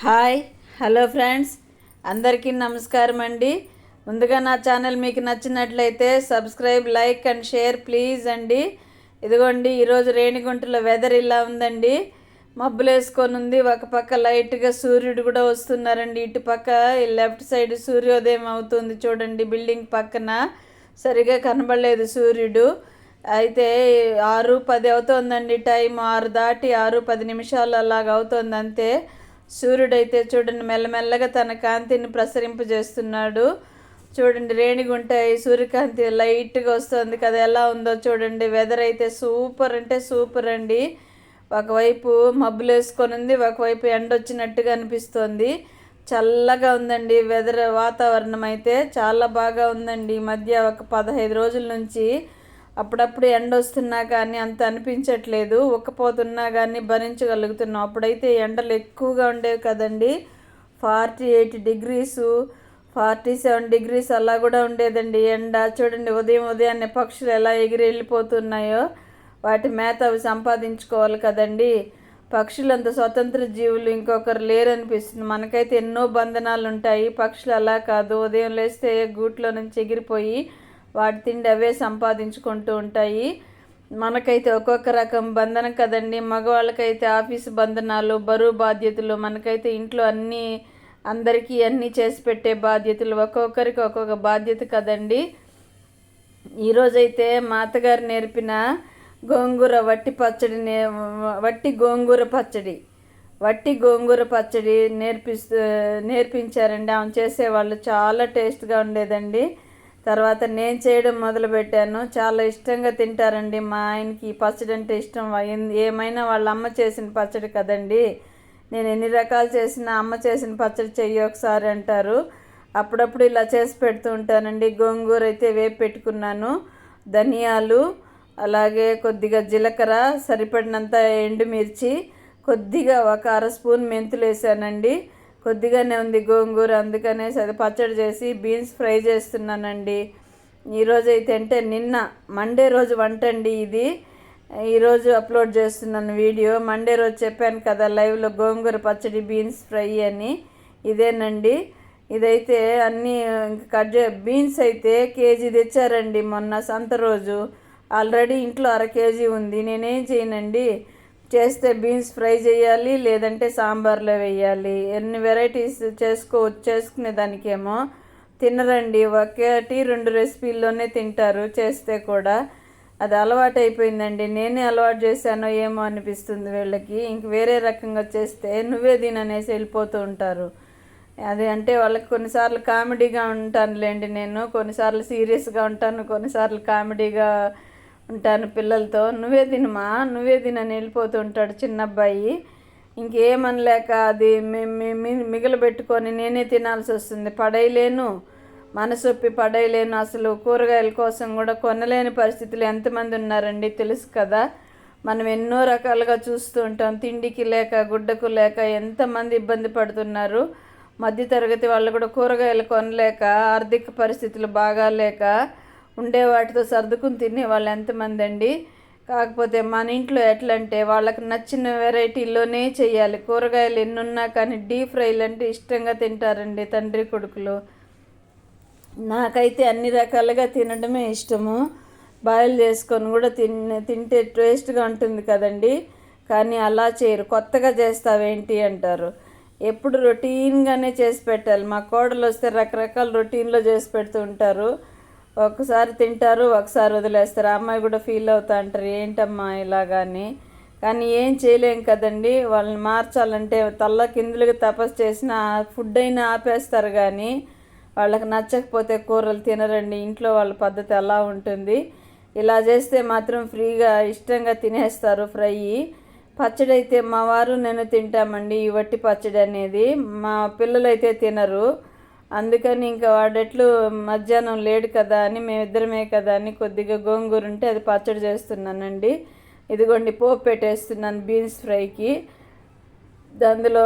Hi hello friends. అందరికీ నమస్కారం అండి. ముందుగా నా ఛానల్ మీకు నచ్చినట్లయితే subscribe like and share please అండి. ఇదిగోండి ఈరోజు రేణిగుంటలో వెదర్ ఇలా ఉందండి. మబ్బులు వేసుకొని ఉంది. ఒక పక్క లైట్గా సూర్యుడు కూడా వస్తున్నారండి. ఇటు పక్క లెఫ్ట్ సైడ్ సూర్యోదయం అవుతుంది చూడండి బిల్డింగ్ పక్కన. సరిగా కనబడలేదు సూర్యుడు. అయితే ఆరు పది అవుతోందండి టైం ఆరు దాటి ఆరు పది నిమిషాలు అలాగ అవుతోంది అంతే. సూర్యుడైతే చూడండి మెల్లమెల్లగా తన కాంతిని ప్రసరింపజేస్తున్నాడు. చూడండి రేణిగుంట సూర్యకాంతి లైట్గా వస్తుంది కదా ఎలా ఉందో చూడండి. వెదర్ అయితే సూపర్ అంటే సూపర్ అండి. ఒకవైపు మబ్బులు వేసుకొని ఉంది ఒకవైపు ఎండ వచ్చినట్టుగా అనిపిస్తోంది. చల్లగా ఉందండి వెదర్ వాతావరణం అయితే చాలా బాగా ఉందండి. ఈ మధ్య ఒక పదహైదు రోజుల నుంచి అప్పుడప్పుడు ఎండ వస్తున్నా కానీ అంత అనిపించట్లేదు. ఉక్కపోతున్నా కానీ భరించగలుగుతున్నాం. అప్పుడైతే ఎండలు ఎక్కువగా ఉండేవి కదండి. Forty eight degrees forty seven degrees అలా కూడా ఉండేదండి. ఎండ చూడండి ఉదయం ఉదయాన్నే పక్షులు ఎలా ఎగిరి వెళ్ళిపోతున్నాయో వాటి మేత అవి సంపాదించుకోవాలి కదండి. పక్షులు అంత స్వతంత్ర జీవులు ఇంకొకరు లేరనిపిస్తుంది. మనకైతే ఎన్నో బంధనాలు ఉంటాయి పక్షులు అలా కాదు. ఉదయం లేస్తే గూట్లో నుంచి ఎగిరిపోయి వాటి తిండి అవే సంపాదించుకుంటూ ఉంటాయి. మనకైతే ఒక్కొక్క రకం బంధనం కదండి. మగవాళ్ళకైతే ఆఫీసు బంధనాలు బరువు బాధ్యతలు మనకైతే ఇంట్లో అన్నీ అందరికీ అన్నీ చేసి పెట్టే బాధ్యతలు ఒక్కొక్కరికి ఒక్కొక్క బాధ్యత కదండి. ఈరోజైతే మా అత్తగారు నేర్పిన గోంగూర వట్టి పచ్చడి నే వట్టి గోంగూర పచ్చడి. వట్టి గోంగూర పచ్చడి నేర్పిస్తూ నేర్పించారండి. ఆమె చేసేవాళ్ళు చాలా టేస్ట్గా ఉండేదండి. తర్వాత నేను చేయడం మొదలుపెట్టాను. చాలా ఇష్టంగా తింటారండి. మా ఆయనకి పచ్చడి అంటే ఇష్టం. ఏమైనా వాళ్ళ అమ్మ చేసిన పచ్చడి కదండి. నేను ఎన్ని రకాలు చేసినా అమ్మ చేసిన పచ్చడి చెయ్యి ఒకసారి అంటారు. అప్పుడప్పుడు ఇలా చేసి పెడుతూ ఉంటానండి. గోంగూర అయితే వేపు పెట్టుకున్నాను. ధనియాలు అలాగే కొద్దిగా జీలకర్ర సరిపడినంత ఎండుమిర్చి కొద్దిగా ఒక అర స్పూన్ మెంతులు వేసానండి. కొద్దిగానే ఉంది గోంగూర అందుకనేసి అది పచ్చడి చేసి బీన్స్ ఫ్రై చేస్తున్నానండి. ఈరోజు అయితే అంటే నిన్న మండే రోజు వంట అండి ఇది. ఈరోజు అప్లోడ్ చేస్తున్నాను వీడియో. మండే రోజు చెప్పాను కదా లైవ్లో గోంగూర పచ్చడి బీన్స్ ఫ్రై అని. ఇదేనండి. ఇదైతే అన్నీ ఇంకా కట్ చే బీన్స్ అయితే కేజీ తెచ్చారండి మొన్న సంత రోజు. ఆల్రెడీ ఇంట్లో అర కేజీ ఉంది. నేనేం చేయనండి? చేస్తే బీన్స్ ఫ్రై చేయాలి లేదంటే సాంబార్లో వేయాలి. ఎన్ని వెరైటీస్ చేసుకో చేసుకునే దానికేమో తినరండి. ఒకటి రెండు రెసిపీల్లోనే తింటారు చేస్తే కూడా. అది అలవాటు అయిపోయిందండి నేనే అలవాటు చేశానో ఏమో అనిపిస్తుంది వీళ్ళకి. ఇంక వేరే రకంగా చేస్తే నువ్వే దీననేసి వెళ్ళిపోతూ ఉంటారు. అది అంటే వాళ్ళకి కొన్నిసార్లు కామెడీగా ఉంటానులేండి నేను కొన్నిసార్లు సీరియస్గా ఉంటాను కొన్నిసార్లు కామెడీగా ఉంటాను పిల్లలతో. నువ్వే తినమా? నువ్వే తినని వెళ్ళిపోతూ ఉంటాడు చిన్న అబ్బాయి ఇంకేమనలేక అది మిగిలిపెట్టుకొని మిగలబెట్టుకొని నేనే తినాల్సి వస్తుంది. పడేయలేను. మనసొప్పి పడేయలేను అసలు. కూరగాయల కోసం కూడా కొనలేని పరిస్థితులు ఎంతమంది ఉన్నారండి తెలుసు కదా. మనం ఎన్నో రకాలుగా చూస్తూ ఉంటాం. తిండికి లేక గుడ్డకు లేక ఎంతమంది ఇబ్బంది పడుతున్నారు. మధ్యతరగతి వాళ్ళు కూడా కూరగాయలు కొనలేక ఆర్థిక పరిస్థితులు బాగా లేక ఉండే వాటితో సర్దుకుని తినే వాళ్ళు ఎంతమంది అండి? కాకపోతే మన ఇంట్లో ఎట్లా అంటే వాళ్ళకి నచ్చిన వెరైటీలోనే చేయాలి కూరగాయలు ఎన్నున్నా కానీ డీప్ ఫ్రైలు అంటే ఇష్టంగా తింటారండి తండ్రి కొడుకులు. నాకైతే అన్ని రకాలుగా తినడమే ఇష్టము. బాయిల్ చేసుకొని కూడా తిన్ తింటే టేస్ట్గా ఉంటుంది కదండి. కానీ అలా చేయరు. కొత్తగా చేస్తావేంటి అంటారు. ఎప్పుడు రొటీన్గానే చేసి పెట్టాలి. మా కోడలు వస్తే రకరకాల రొటీన్లో చేసి పెడుతూ ఉంటారు. ఒకసారి తింటారు ఒకసారి వదిలేస్తారు. అమ్మాయి కూడా ఫీల్ అవుతా అంటారు ఏంటమ్మా ఇలాగాని కానీ ఏం చేయలేం కదండి వాళ్ళని మార్చాలంటే తల్ల కిందులుగా తపస్సు చేసిన ఫుడ్ అయినా ఆపేస్తారు కానీ వాళ్ళకి నచ్చకపోతే కూరలు తినరండి. ఇంట్లో వాళ్ళ పద్ధతి అలా ఉంటుంది. ఇలా చేస్తే మాత్రం ఫ్రీగా ఇష్టంగా తినేస్తారు ఫ్రై. పచ్చడి అయితే మా వారు నేను తింటామండి ఈ వట్టి పచ్చడి అనేది. మా పిల్లలు అయితే తినరు. అందుకని ఇంకా వాడెట్లు మధ్యాహ్నం లేడు కదా అని మేమిద్దరమే కదా అని కొద్దిగా గోంగూర ఉంటే అది పచ్చడి చేస్తున్నానండి. ఇదిగోండి పోపు పెట్టేస్తున్నాను బీన్స్ ఫ్రైకి. అందులో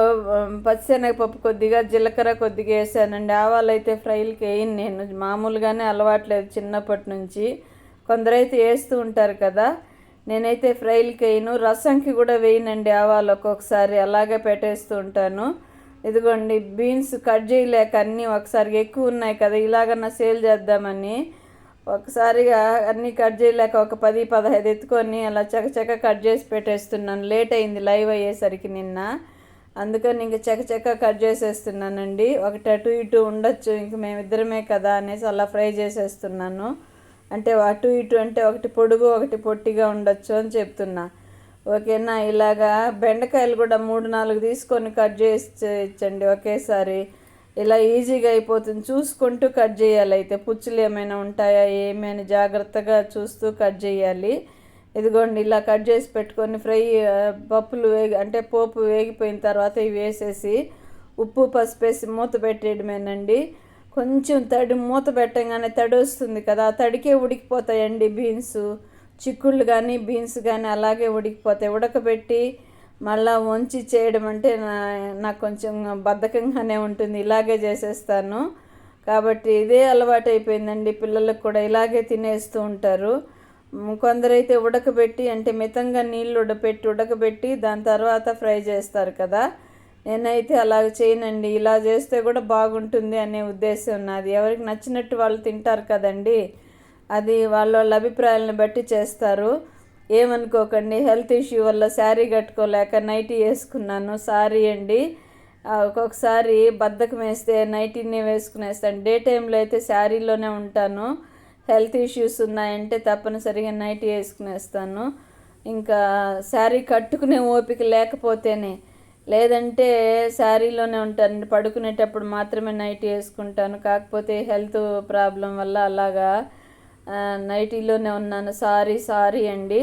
పచ్చిశనగపప్పు కొద్దిగా జీలకర్ర కొద్దిగా వేసానండి. ఆవాలు అయితే ఫ్రైలకి వేయను నేను. మామూలుగానే అలవాట్లేదు చిన్నప్పటి నుంచి. కొందరైతే వేస్తూ ఉంటారు కదా. నేనైతే ఫ్రైలకి వేయను. రసంకి కూడా వేయనండి ఆవాలు ఒక్కొక్కసారి. అలాగే పెట్టేస్తూ ఉంటాను. ఇదిగోండి బీన్స్ కట్ చేయలేక అన్నీ ఒకసారి ఎక్కువ ఉన్నాయి కదా ఇలాగన్నా సేల్ చేద్దామని. ఒకసారిగా అన్నీ కట్ చేయలేక ఒక పది పదహైదు ఎత్తుకొని అలా చకచక కట్ చేసి పెట్టేస్తున్నాను. లేట్ అయింది లైవ్ అయ్యేసరికి నిన్న. అందుకని ఇంక చకచక కట్ చేసేస్తున్నానండి. ఒకటి అటు ఇటు ఉండొచ్చు ఇంక మేమిద్దరమే కదా అనేసి అలా ఫ్రై చేసేస్తున్నాను. అంటే అటు ఇటు అంటే ఒకటి పొడుగు ఒకటి పొట్టిగా ఉండొచ్చు అని చెప్తున్నా. ఓకేనా? ఇలాగా బెండకాయలు కూడా మూడు నాలుగు తీసుకొని కట్ చేసి ఇచ్చండి ఒకేసారి. ఇలా ఈజీగా అయిపోతుంది. చూసుకుంటూ కట్ చేయాలి. అయితే పుచ్చులు ఏమైనా ఉంటాయా ఏమైనా జాగ్రత్తగా చూస్తూ కట్ చేయాలి. ఇదిగోండి ఇలా కట్ చేసి పెట్టుకొని ఫ్రై పప్పులు వేగి అంటే పోపు వేగిపోయిన తర్వాత ఇవి వేసేసి ఉప్పు పసుపు వేసి మూత పెట్టేయడమేనండి. కొంచెం తడి మూత పెట్టగానే తడి వస్తుంది కదా ఆ తడికే ఉడికిపోతాయండి బీన్స్. చిక్కుళ్ళు కానీ బీన్స్ కానీ అలాగే ఉడికిపోతాయి ఉడకబెట్టి మళ్ళా వంచి చేయడం అంటే నాకు కొంచెం బద్ధకంగానే ఉంటుంది. ఇలాగే చేసేస్తాను. కాబట్టి ఇదే అలవాటు అయిపోయిందండి పిల్లలకు కూడా ఇలాగే తినేస్తూ ఉంటారు. కొందరైతే ఉడకబెట్టి అంటే మితంగా నీళ్ళు ఉడపెట్టి ఉడకబెట్టి దాని తర్వాత ఫ్రై చేస్తారు కదా. నేనైతే అలాగ చేయనండి. ఇలా చేస్తే కూడా బాగుంటుంది అనే ఉద్దేశం నాది. ఎవరికి నచ్చినట్టు వాళ్ళు తింటారు కదండీ. అది వాళ్ళ వాళ్ళ అభిప్రాయాలను బట్టి చేస్తారు. ఏమనుకోకండి హెల్త్ ఇష్యూ వల్ల శారీ కట్టుకోలేక నైటీ వేసుకున్నాను సారీ అండి. ఒక్కొక్కసారి బద్దకం వేస్తే నైటీనే వేసుకునేస్తాను డే టైంలో అయితే శారీలోనే ఉంటాను. హెల్త్ ఇష్యూస్ ఉన్నాయంటే తప్పనిసరిగా నైట్ వేసుకునేస్తాను ఇంకా శారీ కట్టుకునే ఓపిక లేకపోతేనే లేదంటే శారీలోనే ఉంటాను పడుకునేటప్పుడు మాత్రమే నైట్ వేసుకుంటాను. కాకపోతే హెల్త్ ప్రాబ్లం వల్ల అలాగా నైటీలోనే ఉన్నాను. సారీ సారీ అండి.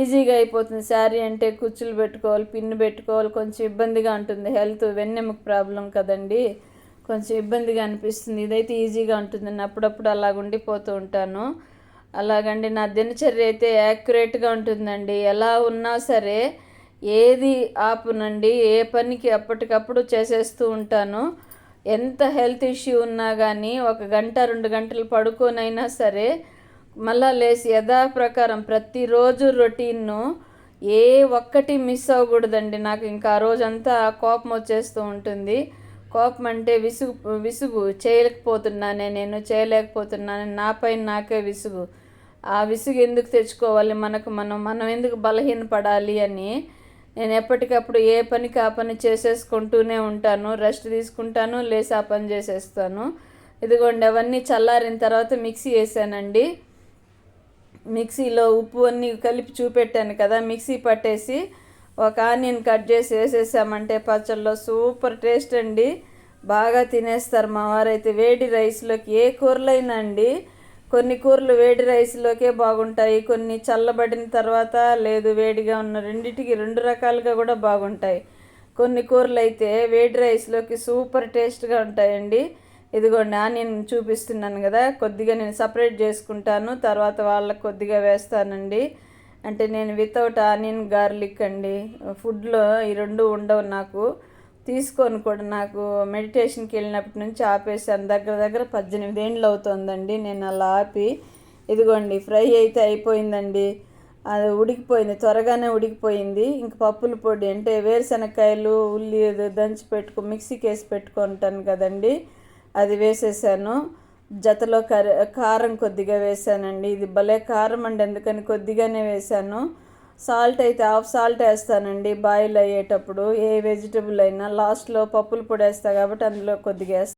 ఈజీగా అయిపోతుంది. శారీ అంటే కుచ్చులు పెట్టుకోవాలి పిన్ను పెట్టుకోవాలి. కొంచెం ఇబ్బందిగా ఉంటుంది. హెల్త్ వెన్నెముక ప్రాబ్లం కదండి. కొంచెం ఇబ్బందిగా అనిపిస్తుంది. ఇదైతే ఈజీగా ఉంటుంది. నేను అప్పుడప్పుడు అలాగ ఉండిపోతూ ఉంటాను. అలాగండి. నా దినచర్య అయితే యాక్యురేట్గా ఉంటుందండి. ఎలా ఉన్నా సరే ఏది ఆపునండి. ఏ పనికి అప్పటికప్పుడు చేసేస్తూ ఉంటాను. ఎంత హెల్త్ ఇష్యూ ఉన్నా కానీ ఒక గంట రెండు గంటలు పడుకోనైనా సరే మళ్ళా లేచి యథాప్రకారం ప్రతిరోజు రొటీన్ను ఏ ఒక్కటి మిస్ అవ్వకూడదండి. నాకు ఇంకా ఆ రోజంతా కోపం వచ్చేస్తూ ఉంటుంది. కోపం అంటే విసుగు విసుగు. చేయలేకపోతున్నానే నేను చేయలేకపోతున్నాను నాపై నాకే విసుగు. ఆ విసుగు ఎందుకు తెచ్చుకోవాలి? మనకు మనం మనం ఎందుకు బలహీనపడాలి అని నేను ఎప్పటికప్పుడు ఏ పనికి ఆ పని చేసేసుకుంటూనే ఉంటాను రెస్ట్ తీసుకుంటాను లేసి ఆ పని చేసేస్తాను. ఇదిగోండి అవన్నీ చల్లారిన తర్వాత మిక్సీ వేసానండి. మిక్సీలో ఉప్పు అన్నీ కలిపి చూపెట్టాను కదా మిక్సీ పట్టేసి ఒక ఆనియన్ కట్ చేసి వేసేసామంటే పచ్చళ్ళలో సూపర్ టేస్ట్ అండి. బాగా తినేస్తారు మా వారైతే. వేడి రైస్లోకి ఏ కూరలైనా అండి. కొన్ని కూరలు వేడి రైస్లోకే బాగుంటాయి కొన్ని చల్లబడిన తర్వాత లేదు వేడిగా ఉన్న రెండింటికి రెండు రకాలుగా కూడా బాగుంటాయి. కొన్ని కూరలు అయితే వేడి రైస్లోకి సూపర్ టేస్ట్గా ఉంటాయండి. ఇదిగోండి ఆనియన్ చూపిస్తున్నాను కదా కొద్దిగా నేను సపరేట్ చేసుకుంటాను తర్వాత వాళ్ళకి కొద్దిగా వేస్తానండి. అంటే నేను వితౌట్ ఆనియన్ గార్లిక్ అండి. ఫుడ్లో ఈ రెండు ఉండవు నాకు. తీసుకొని కూడా నాకు మెడిటేషన్కి వెళ్ళినప్పటి నుంచి ఆపేసాను దగ్గర దగ్గర పద్దెనిమిది ఏండ్లు అవుతుందండి. నేను అలా ఆపి ఇదిగోండి ఫ్రై అయితే అయిపోయిందండి. అది ఉడికిపోయింది త్వరగానే ఉడికిపోయింది. ఇంక పప్పుల పొడి అంటే వేరుశనక్కాయలు ఉల్లి దంచి పెట్టుకో మిక్సీకి వేసి పెట్టుకుంటాను కదండి. అది వేసేసాను. జతలో కర కారం కొద్దిగా వేసానండి. ఇది భలే కారం అండి ఎందుకని కొద్దిగానే వేసాను. సాల్ట్ అయితే హాఫ్ సాల్ట్ వేస్తానండి బాయిల్ అయ్యేటప్పుడు ఏ వెజిటబుల్ అయినా. లాస్ట్లో పప్పులు పొడి వేస్తా కాబట్టి అందులో కొద్దిగా వేస్తాను